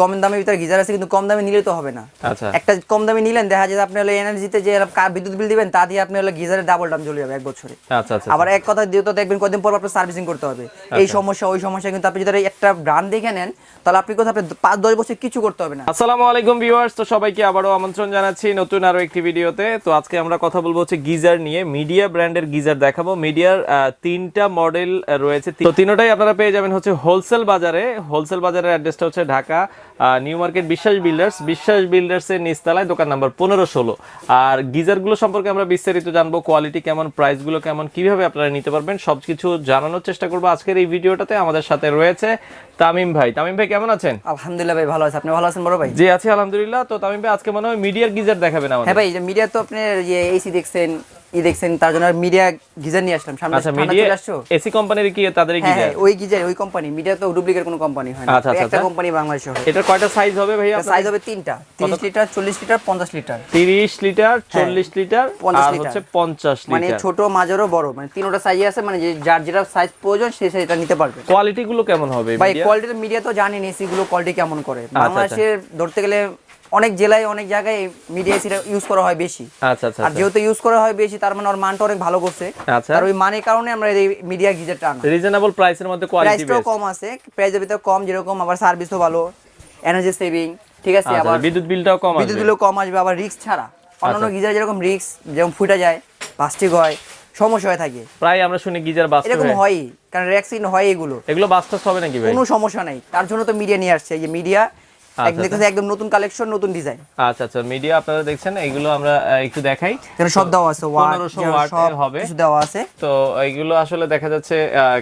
কম দামের ভিতরে গিজার আছে কিন্তু কম দামে নিলে তো হবে না। আচ্ছা। একটা কম দামে নিলেন দেখা যায় আপনি হলো এনার্জিতে যে বিদ্যুৎ বিল দিবেন তা দিয়ে আপনি হলো গিজারের ডাবল দাম চলে যাবে এক বছরে। আচ্ছা আচ্ছা আবার এক কথা দিয়ে তো দেখবেন কদিন পর আপনার সার্ভিসিং করতে হবে। এই সমস্যা ওই সমস্যা কিন্তু আপনি যদি একটা ব্র্যান্ড দেখে নেন তাহলে আপনি কোথাও আপনি পাঁচ দশ বছর কিছু করতে হবে না। আসসালামু আলাইকুম ভিউয়ার্স তো সবাইকে আবারও আমন্ত্রণ জানাচ্ছি নতুন আরও একটি ভিডিওতে। তো আজকে আমরা কথা বলব হচ্ছে গিজার নিয়ে মিডিয়া ব্র্যান্ডের গিজার দেখাবো। মিডিয়ার তিনটা মডেল রয়েছে। তো তিনটাই আপনারা পেয়ে যাবেন হচ্ছে হোলসেল বাজারে। হোলসেল বাজারের অ্যাড্রেসটা হচ্ছে Dhaka. New market Biswas builders Biswas builders এর নিচতলায় দোকান নাম্বার পনেরো ষোলো। আর গিজারগুলো সম্পর্কে আমরা বিস্তারিত জানব কোয়ালিটি কেমন প্রাইসগুলো কেমন কীভাবে আপনারা নিতে পারবেন সবকিছু জানানোর চেষ্টা করব আজকের এই ভিডিওটাতে। আমাদের সাথে রয়েছে তামিম ভাই। তামিম ভাই কেমন আছেন? আলহামদুলিল্লাহ ভাই ভালো আছে। আপনি ভালো আছেন বড় ভাই? জি আছি আলহামদুলিল্লাহ। তো তামিম ভাই আজকে মনে হয় মিডিয়ার গিজার দেখাবেন আমাদের। হ্যাঁ ভাই যে মিডিয়া তো আপনি এসি দেখছেন ই দেখছেন তার জন্য মিডিয়া গিজার নিয়ে আসলাম। সামনে আচ্ছা মিডিয়া আসছো? এসি কোম্পানির কি তাদের হ্যাঁ গিজার? হ্যাঁ ওই গিজার ওই কোম্পানি মিডিয়া তো ডুপ্লিকেট কোনো কোম্পানি হয় না। আচ্ছা, আচ্ছা, একটা আচ্ছা। কোম্পানি বাংলাদেশে হয়। এটার কয়টা সাইজ হবে ভাইয়া সাইজ হবে তিনটা। তিরিশ লিটার চল্লিশ লিটার পঞ্চাশ লিটার। তিরিশ লিটার চল্লিশ লিটার 50 আর লিটার। হচ্ছে পঞ্চাশ মানে ছোট মাঝারও বড়। মানে তিনটা সাইজ আছে মানে যে যার যেটা সাইজ প্রয়োজন সে সেটা নিতে পারবে। কোয়ালিটি গুলো কেমন হবে ভাই কোয়ালিটি মিডিয়া তো জানেন এসি গুলো কোয়ালিটি কেমন করে। আচ্ছা। বাংলাদেশের ধরতে গেলে অনেক জেলায় অনেক জায়গায় মিডিয়া এসিটা ইউজ করা হয় বেশি। আচ্ছা আচ্ছা আর যেহেতু ইউজ করা হয় বেশি তার মানে ওর মানটা অনেক ভালো করছে। আচ্ছা। আর ওই মানের কারণে আমরা এই মিডিয়া গিজারটা আনা। রিজনেবল প্রাইসের মধ্যে কোয়ালিটি প্রাইসটাও কম আছে প্রাইসের ভিতরে কম যেরকম আবার সার্ভিসও ভালো এনার্জি সেভিং ঠিক আছে? আচ্ছা আবার বিদ্যুৎ বিলটাও কম বিদ্যুৎ বিলও কম আসবে আবার রিস্ক ছাড়া। অন্যান্য আচ্ছা। গিজার যেরকম রিস্ক যেমন ফুটে যায় প্লাস্টিক হয় সমস্যা হয়ে থাকে। প্রায় আমরা শুনি গিজার বাস্তব এরকম হয়ই কারণ র্যাক্সিন হয় এগুলো। এগুলো বাস্তব হবে নাকি ভাই? কোনো সমস্যা নাই তার জন্য তো মিডিয়া নিয়ে আসছে। এই যে মিডিয়া আচ্ছা, একদম নতুন কালেকশন নতুন ডিজাইন আচ্ছা আচ্ছা মিডিয়া আপনারা দেখছেন এগুলো আমরা একটু দেখাই। এখানে সব দেওয়া আছে 1500 ওয়াটের হবে। কিছু দেওয়া আছে। তো এইগুলো আসলে দেখা যাচ্ছে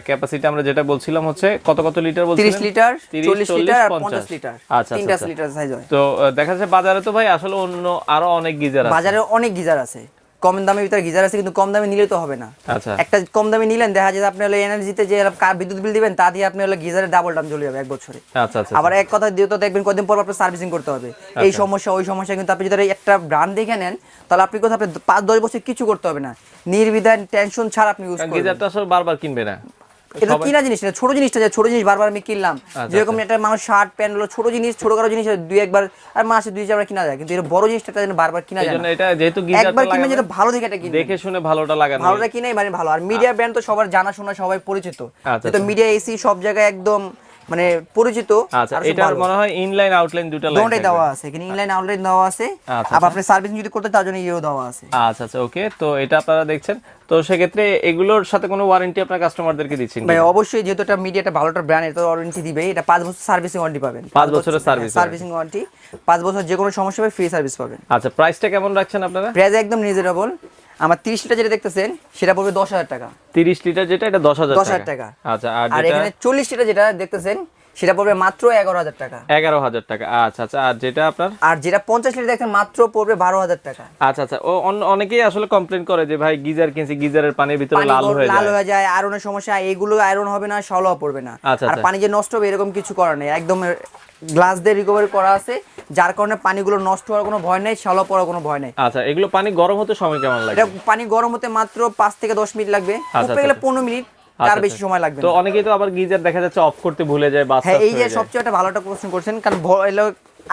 ক্যাপাসিটি আমরা যেটা বলছিলাম হচ্ছে কত কত লিটার বলছিলেন? 30 লিটার 40 লিটার আর 50 50 লিটার আচ্ছা তিনটা আচ্ছা। লিটার সাইজ হয়। তো দেখা যাচ্ছে বাজারে তো ভাই আসলে অন্য আরও অনেক গিজার আছে। বাজারে অনেক গিজার আছে। কম দামের ভিতরে গিজার আছে কিন্তু কম দামে নিলে তো হবে না। আচ্ছা। একটা কম দামে নিলেন দেখা যায় আপনি হলো এনার্জিতে যে বিদ্যুৎ বিল দিবেন তা দিয়ে আপনি হলো গিজারের ডাবল দাম চলে যাবে এক বছরে। আচ্ছা আচ্ছা আবার এক কথা দিয়ে তো দেখবেন কদিন পর আপনার সার্ভিসিং করতে হবে। এই সমস্যা ওই সমস্যা কিন্তু আপনি যদি একটা ব্র্যান্ড দেখে নেন তাহলে আপনি কোথাও আপনি পাঁচ দশ বছর কিছু করতে হবে না। নির্বিধান টেনশন ছাড়া আপনি ইউজ করবেন। গিজারটা আসলে বারবার কিনবে না। এটা কিনা জিনিস না ছোট জিনিসটা যে ছোট জিনিস বারবার আমি কিনলাম। যেরকম একটা মানুষ শার্ট প্যান্ট হলো ছোট জিনিস ছোট কারও জিনিস দুই একবার আর মাসে দুই চারবার কিনা যায়। কিন্তু এটা বড় জিনিসটা যেন বারবার কিনা যায় না। এটা যেহেতু একবার কিনবে যেটা ভালো দেখে এটা কিনবে দেখে শুনে ভালোটা লাগানো ভালোটা কিনেই মানে ভালো। আর মিডিয়া ব্র্যান্ড তো সবার জানা শোনা সবাই পরিচিত। আচ্ছা, তো মিডিয়া এসি সব জায়গায় একদম মানে পরিচিত আচ্ছা এটার মনে হয় ইনলাইন আউটলাইন দুটো লাইন দুটোই দেওয়া আছে এখানে ইনলাইন আউটলাইন দেওয়া আছে। আচ্ছা, আবার আপনি সার্ভিসিং যদি করতে তার জন্য ইয়েও দেওয়া আছে। আচ্ছা আচ্ছা ওকে তো এটা আপনারা দেখছেন। তো সেক্ষেত্রে এগুলোর সাথে কোনো ওয়ারেন্টি আপনার কাস্টমারদেরকে দিচ্ছেন? ভাই অবশ্যই যেহেতু এটা মিডিয়াটা ভালো একটা ব্র্যান্ড এটা ওয়ারেন্টি দিবে। এটা পাঁচ বছর সার্ভিসিং ওয়ারেন্টি পাবেন। পাঁচ বছরের service সার্ভিসিং ওয়ারেন্টি পাঁচ বছর যে কোনো সমস্যা হবে ফ্রি সার্ভিস পাবেন। আচ্ছা প্রাইসটা কেমন রাখছেন আপনারা? প্রাইস একদম রিজনেবল আমার তিরিশ লিটার যেটা দেখতেছেন সেটা পড়বে দশ হাজার টাকা। তিরিশ লিটার যেটা এটা দশ হাজার 10,000 টাকা। আচ্ছা আর এখানে চল্লিশ লিটার যেটা দেখতেছেন সেটা পড়বে মাত্র এগারো হাজার টাকা। এগারো হাজার টাকা। আচ্ছা আচ্ছা আর যেটা আপনার? আর যেটা পঞ্চাশ লিটার দেখছেন মাত্র পড়বে বারো হাজার টাকা। আচ্ছা আচ্ছা ও অনেকেই আসলে কমপ্লেন করে যে ভাই গিজার কিনছি গিজারের পানির ভিতরে লাল হয়ে লাল যায়। হয়ে যায় আয়রনের সমস্যা এগুলো আয়রন হবে না সলও পড়বে না। আচ্ছা, আর আচ্ছা। পানি যে নষ্ট হবে এরকম কিছু করার নেই। একদম গ্লাস দিয়ে রিকভারি করা আছে। যার কারণে পানিগুলো নষ্ট হওয়ার কোনো ভয় নেই সলও পড়ার কোনো ভয় নেই। আচ্ছা এগুলো পানি গরম হতে সময় কেমন লাগে এটা পানি গরম হতে মাত্র পাঁচ থেকে দশ মিনিট লাগবে। আচ্ছা, উপরে গেলে আচ্ছা। পনেরো মিনিট আচ্ছা, তার বেশি আচ্ছা। সময় লাগবে তো অনেকেই তো আবার গিজার দেখা যাচ্ছে অফ করতে ভুলে যায় বাস হ্যাঁ এই যে সবচেয়ে একটা ভালো একটা প্রশ্ন করছেন কারণ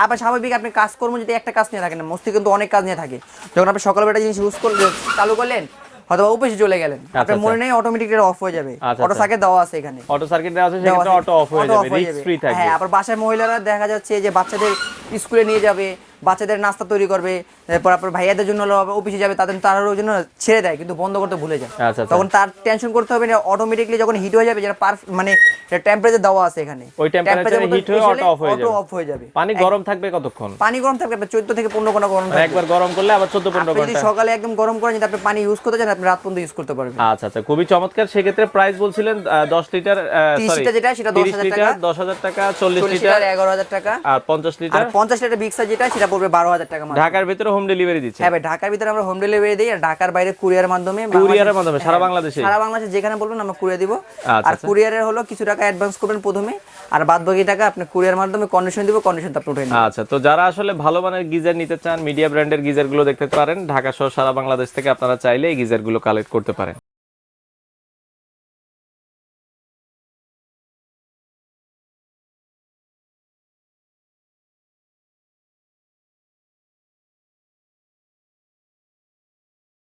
আবার স্বাভাবিক আপনি কাজ কর্ম যদি একটা কাজ নিয়ে থাকেন না মস্তিষ্ক কিন্তু অনেক কাজ নিয়ে থাকে। যখন আপনি সকালবেলা জিনিস ইউজ করলে চালু করলেন হয়তো অফিসে চলে গেলেন আপনার মনে নেই অটোমেটিক অফ হয়ে যাবে। আচ্ছা, অটো সার্কিট দেওয়া আছে এখানে। অটো সার্কিট দেওয়া আছে আছে। অটো অফ হয়ে যাবে রিস্ক ফ্রি থাকবে। হ্যাঁ আবার বাসায় মহিলারা দেখা যাচ্ছে যে বাচ্চাদের স্কুলে নিয়ে যাবে বাচ্চাদের নাস্তা তৈরি করবে তারপর ভাইয়াদের জন্য অফিসে যাবে তাদের তারাও জন্য ছেড়ে দেয় কিন্তু বন্ধ করতে ভুলে যায়। আচ্ছা, আচ্ছা। তখন তার টেনশন করতে হবে না অটোমেটিকলি যখন হিট হয়ে যাবে যেটা পার মানে টেম্পারেচার দেওয়া আছে এখানে। ওই Temperature heat হয়ে auto off হয়ে যাবে। off হয়ে যাবে। পানি গরম থাকবে কতক্ষণ? পানি গরম থাকবে আপনার চোদ্দ থেকে পনেরো ঘণ্টা গরম থাকবে। একবার গরম করলে আবার চোদ্দ পনেরো আপনি যদি সকালে একদম গরম করেন যদি আপনি পানি ইউজ করতে চান আপনি রাত পর্যন্ত ইউজ করতে পারবেন। আচ্ছা আচ্ছা খুবই চমৎকার। সেক্ষেত্রে প্রাইস বলছিলেন আহ, দশ লিটার 30 লিটার যেটা, সেটা 10,000 লিটার টাকা। দশ হাজার টাকা চল্লিশ চল্লিশ লিটার লিটার এগারো হাজার টাকা। আর পঞ্চাশ আর লিটার? পঞ্চাশ লিটার বিক্সা যেটা সেটা পড়বে বারো হাজার টাকা মাত্র। ঢাকার ভিতরে হোম ডেলিভারি দিচ্ছে। হ্যাঁ ভাই ঢাকার ভিতরে আমরা হোম ডেলিভারি দিই আর ঢাকার বাইরে কুরিয়ার মাধ্যমে কুরিয়ারের মাধ্যমে সারা হ্যাঁ, বাংলাদেশে সারা বাংলাদেশে যেখানে বলবেন আমরা কুরিয়ার দিব। আচ্ছা, আর আচ্ছা। কুরিয়ারের হলো কিছু টাকা অ্যাডভান্স করবেন প্রথমে আর বাদ বাকি টাকা আপনি কুরিয়ার মাধ্যমে কন্ডিশন দিব কন্ডিশন আপনি উঠে আচ্ছা তো যারা আসলে ভালো মানের গিজার নিতে চান মিডিয়া ব্র্যান্ডের গিজারগুলো দেখতে পারেন ঢাকা সহ সারা বাংলাদেশ থেকে আপনারা চাইলে এই গিজারগুলো কালেক্ট করতে পারেন।